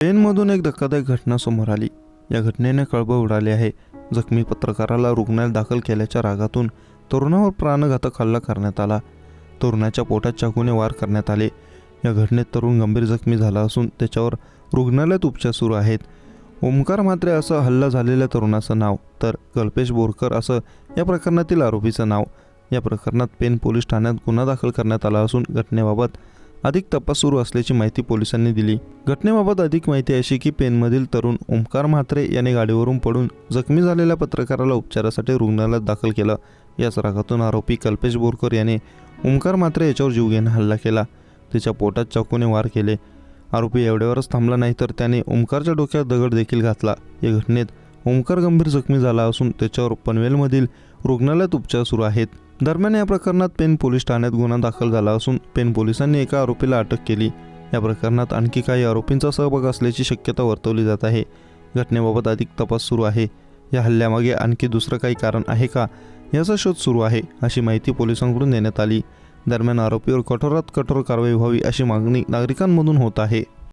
पेनमधून एक धक्कादायक घटना समोर आली. या घटनेने कळबळ उडाली आहे. जखमी पत्रकाराला रुग्णालयात दाखल केल्याच्या रागातून तरुणावर प्राणघातक हल्ला करण्यात आला. तरुणाच्या पोटात चाकूने वार करण्यात आले. या घटनेत तरुण गंभीर जखमी झाला असून त्याच्यावर रुग्णालयात उपचार सुरू आहेत. ओमकार मात्रे असं हल्ला झालेल्या तरुणाचं नाव तर कल्पेश बोरकर असं या प्रकरणातील आरोपीचं नाव. या प्रकरणात पेन पोलीस ठाण्यात गुन्हा दाखल करण्यात आला असून घटनेबाबत अधिक तपास सुरू असल्याची माहिती पोलिसांनी दिली. घटनेबाबत अधिक माहिती अशी की पेनमधील तरुण ओंकार म्हात्रे याने गाडीवरून पडून जखमी झालेल्या पत्रकाराला उपचारासाठी रुग्णालयात दाखल केलं. याच रागातून आरोपी कल्पेश बोरकर याने ओंकार म्हात्रे याच्यावर जीवघेणा हल्ला केला. तिच्या पोटात चाकूने वार केले. आरोपी एवढ्यावरच थांबला नाही तर त्याने ओंकारच्या डोक्यात दगड देखील घातला. या घटनेत ओंकार गंभीर जखमी झाला असून त्याच्यावर पनवेलमधील रुग्णालयात उपचार सुरू आहेत. दरम्यान या प्रकरणात पेन पोलीस ठाण्यात गुन्हा दाखल झाला असून पेन पोलिसांनी एका आरोपीला अटक केली. या प्रकरणात आणखी काही आरोपींचा सहभाग असल्याची शक्यता वर्तवली जात आहे. घटनेबाबत अधिक तपास सुरू आहे. या हल्ल्यामागे आणखी दुसरं काही कारण आहे का? याचा शोध सुरू आहे अशी माहिती पोलिसांकडून देण्यात आली. दरम्यान आरोपीवर कठोरात कठोर कारवाई व्हावी अशी मागणी नागरिकांमधून होत आहे.